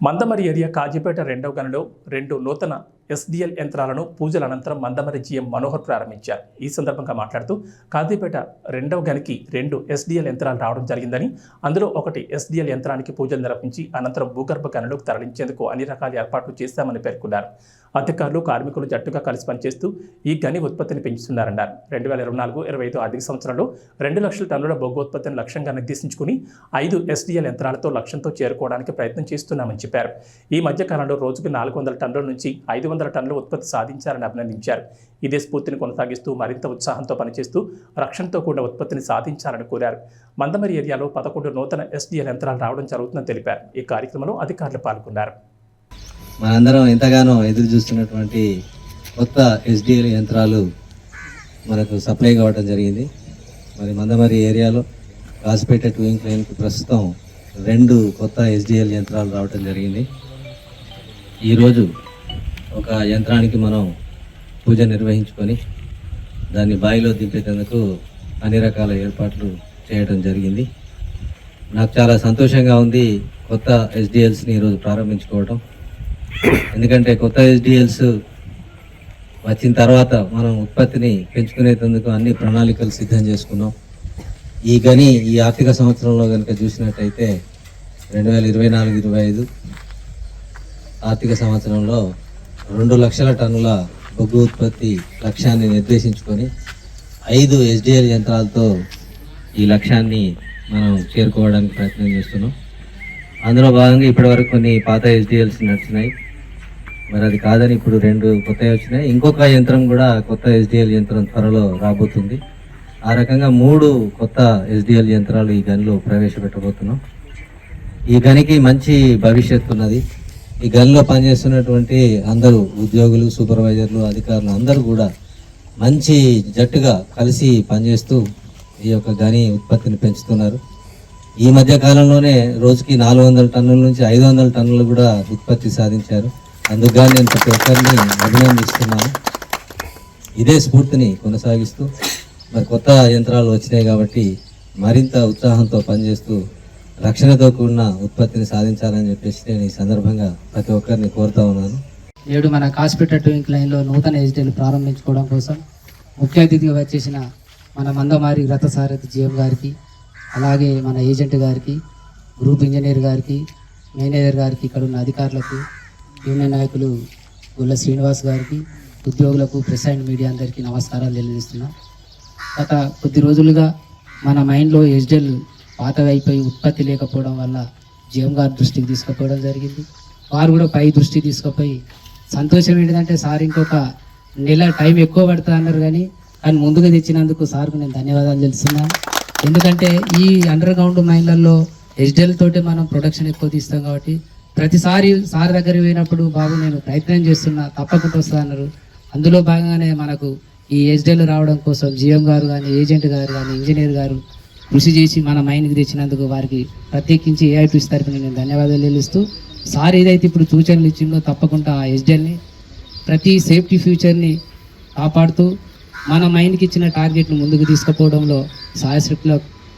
Mandamarri area Kazipet రెండవ గనిలో రెండు నూతన ఎస్డిఎల్ యంత్రాలను పూజల అనంతరం మందమరి జీఎం మనోహర్ ప్రారంభించారు. ఈ సందర్భంగా మాట్లాడుతూ కాజీపేట రెండవ గనికి రెండు ఎస్డిఎల్ యంత్రాలు రావడం జరిగిందని అందులో ఒకటి ఎస్డిఎల్ యంత్రానికి పూజలు నిర్వహించి అనంతరం భూగర్భ గనులకు తరలించేందుకు అన్ని రకాల ఏర్పాట్లు చేశామని పేర్కొన్నారు. అధికారులు కార్మికులు జట్టుగా కలిసి పనిచేస్తూ ఈ గని ఉత్పత్తిని పెంచుతున్నారన్నారు. రెండు వేల ఇరవై నాలుగు ఇరవై ఐదు ఆర్థిక సంవత్సరంలో రెండు లక్షల టన్నుల బొగ్గు ఉత్పత్తిని లక్ష్యంగా నిర్దేశించుకుని ఐదు ఎస్డిఎల్ యంత్రాలతో లక్ష్యంతో చేరుకోవడానికి ప్రయత్నం చేస్తున్నామని చెప్పారు. ఈ మధ్య కాలంలో రోజుకు నాలుగు వందల టన్నుల నుంచి ఐదు వందల టన్నుల ఉత్పత్తి సాధించారని అభినందించారు. ఇదే స్ఫూర్తిని కొనసాగిస్తూ మరింత ఉత్సాహంతో పనిచేస్తూ రక్షణతో కూడిన ఉత్పత్తిని సాధించాలని కోరారు. మందమరి ఏరియాలో పదకొండు నూతన ఎస్డిఎల్ యంత్రాలు రావడం జరుగుతుందని తెలిపారు. ఈ కార్యక్రమంలో అధికారులు పాల్గొన్నారు. మనందరం ఎంతగానో ఎదురు చూస్తున్నటువంటి కొత్త ఎస్డిఎల్ యంత్రాలు మనకు సప్లై కావడం జరిగింది. మరి మందమరి ఏరియాలో కాసిపేట టూయింగ్ లైన్కి ప్రస్తుతం రెండు కొత్త ఎస్డిఎల్ యంత్రాలు రావడం జరిగింది. ఈరోజు ఒక యంత్రానికి మనం పూజ నిర్వహించుకొని దాన్ని బావిలో దింపేటందుకు అన్ని రకాల ఏర్పాట్లు చేయడం జరిగింది. నాకు చాలా సంతోషంగా ఉంది కొత్త ఎస్డిఎల్స్ని ఈరోజు ప్రారంభించుకోవడం ఎందుకంటే కొత్త ఎస్డిఎల్స్ వచ్చిన తర్వాత మనం ఉత్పత్తిని పెంచుకునేటందుకు అన్ని ప్రణాళికలు సిద్ధం చేసుకున్నాం. ఈ గని ఈ ఆర్థిక సంవత్సరంలో కనుక చూసినట్టయితే రెండు వేల ఇరవై నాలుగు ఇరవై ఐదు ఆర్థిక సంవత్సరంలో రెండు లక్షల టన్నుల బొగ్గు ఉత్పత్తి లక్ష్యాన్ని నిర్దేశించుకొని ఐదు ఎస్డిఎల్ యంత్రాలతో ఈ లక్ష్యాన్ని మనం చేరుకోవడానికి ప్రయత్నం చేస్తున్నాం. అందులో భాగంగా ఇప్పటివరకు కొన్ని పాత ఎస్డిఎల్స్ నడిచినాయి. మరి అది కాదని ఇప్పుడు రెండు కొత్తవి వచ్చినాయి. ఇంకొక యంత్రం కూడా కొత్త ఎస్డిఎల్ యంత్రం త్వరలో రాబోతుంది. ఆ రకంగా మూడు కొత్త ఎస్డిఎల్ యంత్రాలు ఈ గనిలో ప్రవేశపెట్టబోతున్నాం. ఈ గనికి మంచి భవిష్యత్తు ఉన్నది. ఈ గనిలో పనిచేస్తున్నటువంటి అందరూ ఉద్యోగులు సూపర్వైజర్లు అధికారులు అందరూ కూడా మంచి జట్టుగా కలిసి పనిచేస్తూ ఈ యొక్క గని ఉత్పత్తిని పెంచుతున్నారు. ఈ మధ్య కాలంలోనే రోజుకి నాలుగు వందల టన్నుల నుంచి ఐదు వందల టన్నులు కూడా ఉత్పత్తి సాధించారు. అందుకు నేను ప్రతి ఒక్కరిని అభినందిస్తున్నాను. ఇదే స్ఫూర్తిని కొనసాగిస్తూ మరి కొత్త యంత్రాలు వచ్చినాయి కాబట్టి మరింత ఉత్సాహంతో పనిచేస్తూ రక్షణతో కూడిన ఉత్పత్తిని సాధించాలని చెప్పేసి నేను ఈ సందర్భంగా ప్రతి ఒక్కరిని కోరుతా ఉన్నాను. నేడు మన కాస్పేట టూయింగ్ లైన్లో నూతన ఎస్డీలు ప్రారంభించుకోవడం కోసం ముఖ్య అతిథిగా వచ్చేసిన మన మందమారి రథసారథి జీఎం గారికి అలాగే మన ఏజెంట్ గారికి గ్రూప్ ఇంజనీర్ గారికి మేనేజర్ గారికి ఇక్కడ ఉన్న అధికారులకు యూనియన్ నాయకులు గుల్ల శ్రీనివాస్ గారికి ఉద్యోగులకు ప్రెస్ అండ్ మీడియా అందరికీ నమస్కారాలు తెలియజేస్తున్నాం. గత కొద్ది రోజులుగా మన మైండ్లో ఎస్డెల్ పాతగా ఉత్పత్తి లేకపోవడం వల్ల జీఎం గారి దృష్టికి తీసుకుపోవడం జరిగింది. వారు కూడా పై దృష్టి తీసుకుపోయి సంతోషం ఏంటంటే సార్ ఇంకొక నెల టైం ఎక్కువ పడుతుంది అన్నారు కానీ కానీ ముందుగా తెచ్చినందుకు సార్కు నేను ధన్యవాదాలు తెలుస్తున్నాను. ఎందుకంటే ఈ అండర్ గ్రౌండ్ మైన్లలో ఎస్డెల్ తోటి మనం ప్రొడక్షన్ ఎక్కువ తీస్తాం కాబట్టి ప్రతిసారి సార్ దగ్గర పోయినప్పుడు బాబు నేను ప్రయత్నం చేస్తున్నా తప్పకుండా వస్తా అన్నారు. అందులో భాగంగానే మనకు ఈ ఎస్డెల్ రావడం కోసం జిఎం గారు కానీ ఏజెంట్ గారు కానీ ఇంజనీర్ గారు కృషి చేసి మన మైండ్కి తెచ్చినందుకు వారికి ప్రత్యేకించి ఏఐపీస్ తరఫున నేను ధన్యవాదాలు తెలుస్తూ సార్ ఏదైతే ఇప్పుడు సూచనలు ఇచ్చిందో తప్పకుండా ఆ ఎస్డెల్ని ప్రతి సేఫ్టీ ఫ్యూచర్ని కాపాడుతూ మన మైండ్కి ఇచ్చిన టార్గెట్ను ముందుకు తీసుకుపోవడంలో సహాయశక్తుల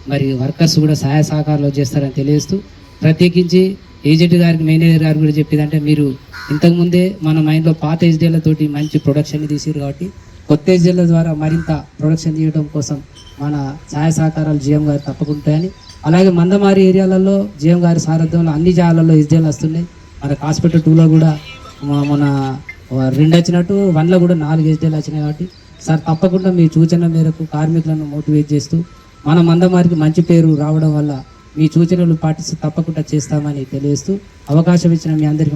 మరి వర్కర్స్ కూడా సహాయ సహకారాలు చేస్తారని తెలియజేస్తూ ప్రత్యేకించి ఏజెంట్ గారికి మేనేజర్ గారు కూడా చెప్పేదంటే మీరు ఇంతకుముందే మన మైండ్లో పాత ఎస్డీలతోటి మంచి ప్రొడక్షన్ తీసారు కాబట్టి కొత్త ద్వారా మరింత ప్రొడక్షన్ చేయడం కోసం మన సహాయ సహకారాలు జిఎం గారు తప్పకుంటాయని అలాగే మందమారి ఏరియాలలో జిఎం గారి సారథ్యంలో అన్ని జాగాలలో ఎస్డీలు వస్తున్నాయి. మనకు హాస్పిటల్ టూలో కూడా మన రెండు వచ్చినట్టు వన్లో కూడా నాలుగు ఎస్డీలు వచ్చినాయి కాబట్టి సార్ తప్పకుండా మీ సూచన మేరకు కార్మికులను మోటివేట్ చేస్తూ మన మందమారికి మంచి పేరు రావడం వల్ల మీ సూచనలు పాటిస్తూ తప్పకుండా చేస్తామని తెలియజేస్తూ అవకాశం ఇచ్చిన మీ అందరికీ